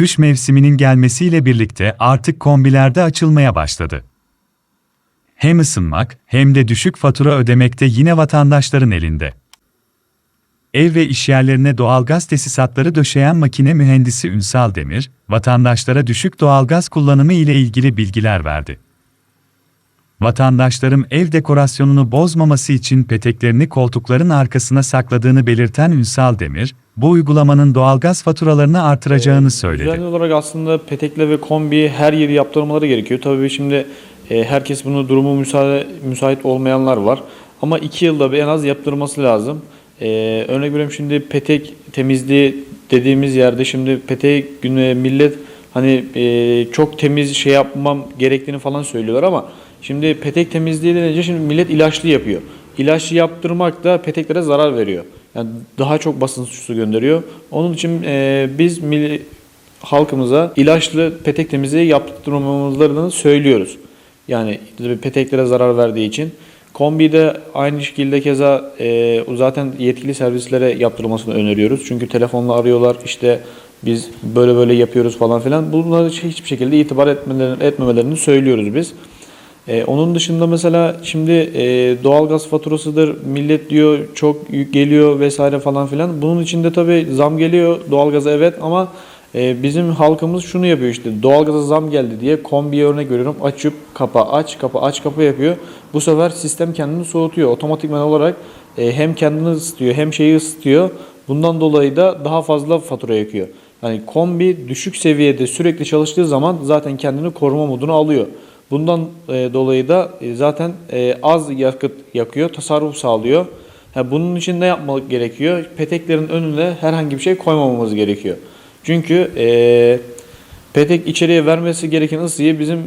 kış mevsiminin gelmesiyle birlikte artık kombilerde açılmaya başladı. Hem ısınmak hem de düşük fatura ödemekte yine vatandaşların elinde. Ev ve işyerlerine doğalgaz tesisatları döşeyen makine mühendisi Ünsal Demir, vatandaşlara düşük doğalgaz kullanımı ile ilgili bilgiler verdi. Vatandaşlarım ev dekorasyonunu bozmaması için peteklerini koltukların arkasına sakladığını belirten Ünsal Demir, bu uygulamanın doğalgaz faturalarını artıracağını söyledi. Düzenli olarak aslında petekle ve kombi her yeri yaptırmaları gerekiyor. Tabii şimdi e, herkes bunu durumu müsaade, müsait olmayanlar var. Ama iki yılda bir en az yaptırması lazım. E, örnek veriyorum şimdi petek temizliği dediğimiz yerde şimdi petek günü millet hani e, çok temiz şey yapmam gerektiğini falan söylüyorlar ama şimdi petek temizliği denince şimdi millet ilaçlı yapıyor. İlaçlı yaptırmak da peteklere zarar veriyor. Yani daha çok basınç su gönderiyor. Onun için e, biz milli, halkımıza ilaçlı petek temizliği yaptırmamızlarını söylüyoruz. Yani peteklere zarar verdiği için. Kombide aynı şekilde keza e, zaten yetkili servislere yaptırılmasını öneriyoruz. Çünkü telefonla arıyorlar işte biz böyle böyle yapıyoruz falan filan. Bunlara hiçbir şekilde itibar etmelerini, etmemelerini söylüyoruz biz. Ee, onun dışında mesela şimdi e, doğalgaz faturasıdır, millet diyor çok yük geliyor vesaire falan filan. Bunun içinde tabii zam geliyor doğalgaza evet ama e, bizim halkımız şunu yapıyor işte doğalgaza zam geldi diye kombiye örnek veriyorum açıp kapa aç kapa aç kapa yapıyor. Bu sefer sistem kendini soğutuyor. Otomatikman olarak e, hem kendini ısıtıyor hem şeyi ısıtıyor. Bundan dolayı da daha fazla fatura yakıyor. Yani kombi düşük seviyede sürekli çalıştığı zaman zaten kendini koruma modunu alıyor. Bundan e, dolayı da e, zaten e, az yakıt yakıyor, tasarruf sağlıyor. Bunun için ne yapmak gerekiyor? Peteklerin önüne herhangi bir şey koymamamız gerekiyor. Çünkü petek içeriye vermesi gereken ısıyı bizim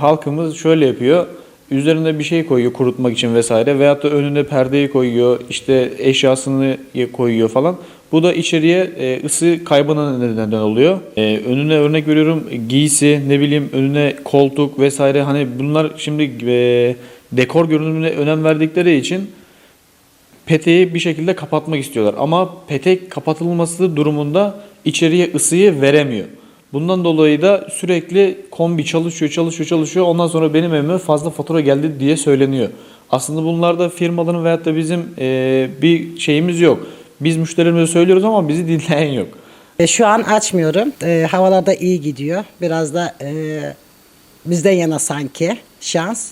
halkımız şöyle yapıyor. Üzerine bir şey koyuyor kurutmak için vesaire veyahut da önüne perdeyi koyuyor, işte eşyasını koyuyor falan. Bu da içeriye e, ısı kaybına neden oluyor. E, önüne örnek veriyorum giysi, ne bileyim önüne koltuk vesaire hani bunlar şimdi e, dekor görünümüne önem verdikleri için peteği bir şekilde kapatmak istiyorlar. Ama petek kapatılması durumunda içeriye ısıyı veremiyor. Bundan dolayı da sürekli kombi çalışıyor, çalışıyor, çalışıyor. Ondan sonra benim evime fazla fatura geldi diye söyleniyor. Aslında bunlarda firmaların veyahut da bizim e, bir şeyimiz yok. Biz müşterilerimize söylüyoruz ama bizi dinleyen yok. E, Şu an açmıyorum. E, havalar da iyi gidiyor. Biraz da e, bizden yana sanki şans.